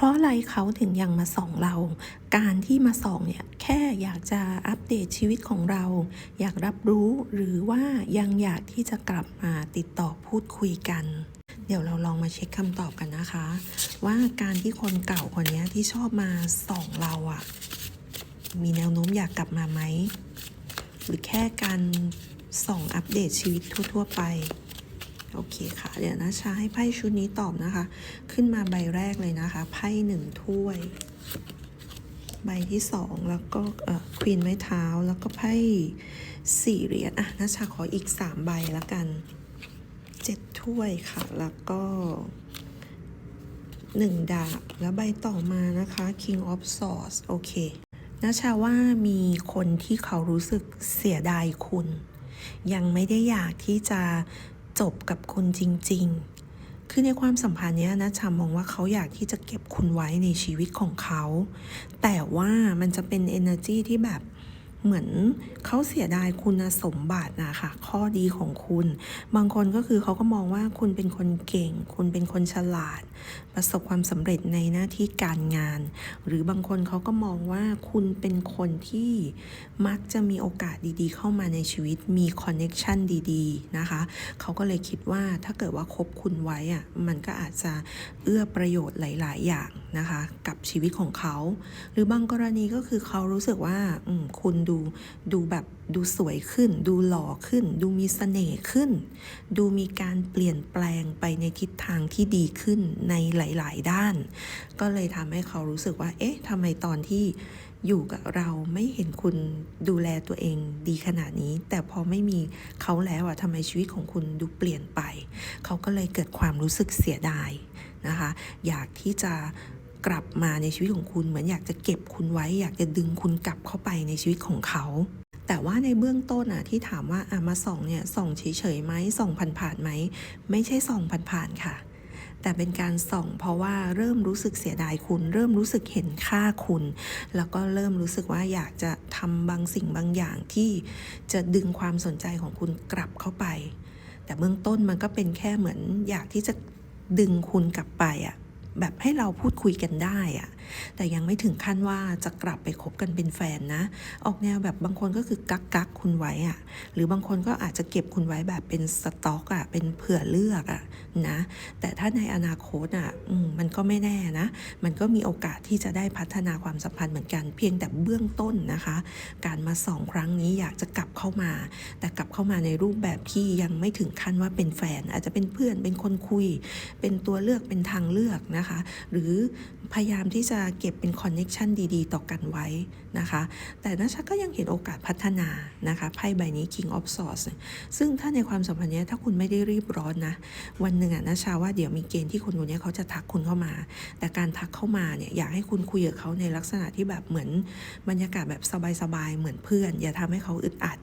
เพราะอะไรเขาถึงยังมาส่องเรา การที่มาส่องเนี่ยแค่อยากจะอัปเดตชีวิตของเรา อยากรับรู้หรือว่ายังอยากที่จะกลับมาติดต่อพูดคุยกัน เดี๋ยวเราลองมาเช็คคำตอบกันนะคะ ว่าการที่คนเก่าคนนี้ที่ชอบมาส่องเราอะมีแนวโน้มอยากกลับมาไหม หรือแค่การส่องอัปเดตชีวิตทั่ว ๆ ไป โอเคค่ะ เดี๋ยวนะชาให้ไพ่ชุดนี้ตอบนะคะ ขึ้นมาใบแรกเลยนะคะ ไพ่หนึ่งถ้วย ใบที่สองแล้วก็ควีนไม้เท้าแล้วก็ไพ่สี่เหรียญอะนะชาขออีกสามใบแล้วกันเจ็ดถ้วยค่ะ แล้วก็หนึ่งดาบ แล้วใบต่อมานะคะ King of Swords โอเคนะชาว่ามีคนที่เขารู้สึกเสียดายคุณ ยังไม่ได้อยากที่จะ จบกับคุณจริง ๆ คือในความสัมพันธ์นี้นะชามองว่าเขาอยากที่จะเก็บคุณไว้ในชีวิตของเขา แต่ว่ามันจะเป็น energy ที่แบบ เหมือนเขาเสียดายคุณสมบัตินะคะข้อดีของคุณ บางคนก็คือเขาก็มองว่าคุณเป็นคนเก่ง คุณเป็นคนฉลาด ประสบความสำเร็จในหน้าที่การงาน หรือบางคนเขาก็มองว่าคุณเป็นคนที่มักจะมีโอกาสดีๆ เข้ามาในชีวิตมีคอนเน็ชันดีๆนะคะเขาก็เลยคิดว่าถ้าเกิดว่าคบคุณไว้อะมันก็อาจจะเอื้อประโยชน์หลาย ๆ อย่างนะคะกับชีวิตของเขา หรือบางกรณีก็คือเขารู้สึกว่าคุณดูดูแบบดูสวยขึ้น ดูหล่อขึ้น ดูมีสเสน่ห์ขึ้น ดูมีการเปลี่ยนแปลงไปในทิศทางที่ดีขึ้นในหลาย ๆ ด้าน ก็เลยทำให้เขารู้สึกว่า เอ๊ะทำไมตอนที่อยู่กับเราไม่เห็นคุณดูแลตัวเองดีขนาดนี้ แต่พอไม่มีเขาแล้วอะทำไมชีวิตของคุณดูเปลี่ยนไป เขาก็เลยเกิดความรู้สึกเสียดายนะคะ อยากที่จะกลับมาในชีวิตของคุณเหมือนอยากจะเก็บคุณไว้ อยากจะดึงคุณกลับเข้าไปในชีวิตของเขาแต่ว่าในเบื้องต้นอะที่ถามว่าอะมาส่องเนี่ยส่องเฉยๆไหมส่องผ่านๆไหมไม่ใช่ส่องผ่านๆค่ะ แต่เป็นการส่อง เพราะว่าเริ่มรู้สึกเสียดายคุณ เริ่มรู้สึกเห็นค่าคุณ แล้วก็เริ่มรู้สึกว่าอยากจะทำบางสิ่งบางอย่างที่จะดึงความสนใจของคุณกลับเข้าไป แต่เบื้องต้นมันก็เป็นแค่เหมือนอยากที่จะดึงคุณกลับไปอะแบบให้เราพูดคุยกันได้อะ แต่ยังไม่ถึงขั้นว่าจะกลับไปคบกันเป็นแฟนนะ ออกแนวแบบบางคนก็คือกักกักคุณไว้อะหรือบางคนก็อาจจะเก็บคุณไว้แบบเป็นสต็อกอะเป็นเผื่อเลือกอะนะ แต่ถ้าในอนาคตอะมันก็ไม่แน่นะ มันก็มีโอกาสที่จะได้พัฒนาความสัมพันธ์เหมือนกันเพียงแต่เบื้องต้นนะคะ การมาสองครั้งนี้อยากจะกลับเข้ามา แต่กลับเข้ามาในรูปแบบที่ยังไม่ถึงขั้นว่าเป็นแฟน อาจจะเป็นเพื่อนเป็นคนคุย เป็นตัวเลือกเป็นทางเลือกนะคะ หรือพยายามที่จะเก็บเป็นคอนเน็ชันดีๆ ต่อกันไว้นะคะ แต่นะชักก็ยังเห็นโอกาสพัฒนานะคะไพ่ใบนี้ King of Swords ซึ่งถ้าในความสัมพันธ์นี้ถ้าคุณไม่ได้รีบร้อนนะ วันหนึ่งอะนะชาว่าเดี๋ยวมีเกณฑ์ที่คนคนนี้เขาจะทักคุณเข้ามา แต่การทักเข้ามาเนี่ยอยากให้คุณคุยกับเขาในลักษณะที่แบบเหมือนบรรยากาศแบบสบายๆเหมือนเพื่อน อย่าทำให้เขาอึดอัด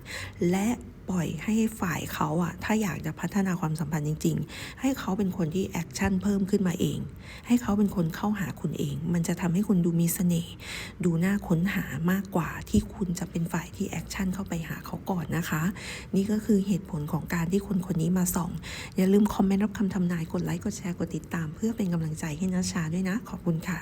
และปล่อยให้ฝ่ายเขาอะถ้าอยากจะพัฒนาความสัมพันธ์จริง ๆ ให้เขาเป็นคนที่แอคชั่นเพิ่มขึ้นมาเอง ให้เขาเป็นคนเข้าหาคุณเอง มันจะททำให้คุณดูมีเสน่ห์ดูน่าค้นหามากกว่าที่คุณจะเป็นฝ่ายที่แอคชั่นเข้าไปหาเขาก่อนนะคะ นี่ก็คือเหตุผลของการที่คนคนนี้มาส่อง อย่าลืมคอมเมนต์รับคำทำนายกดไลค์กดแชร์กดติดตาม เพื่อเป็นกำลังใจให้นัชชาด้วยนะ ขอบคุณค่ะ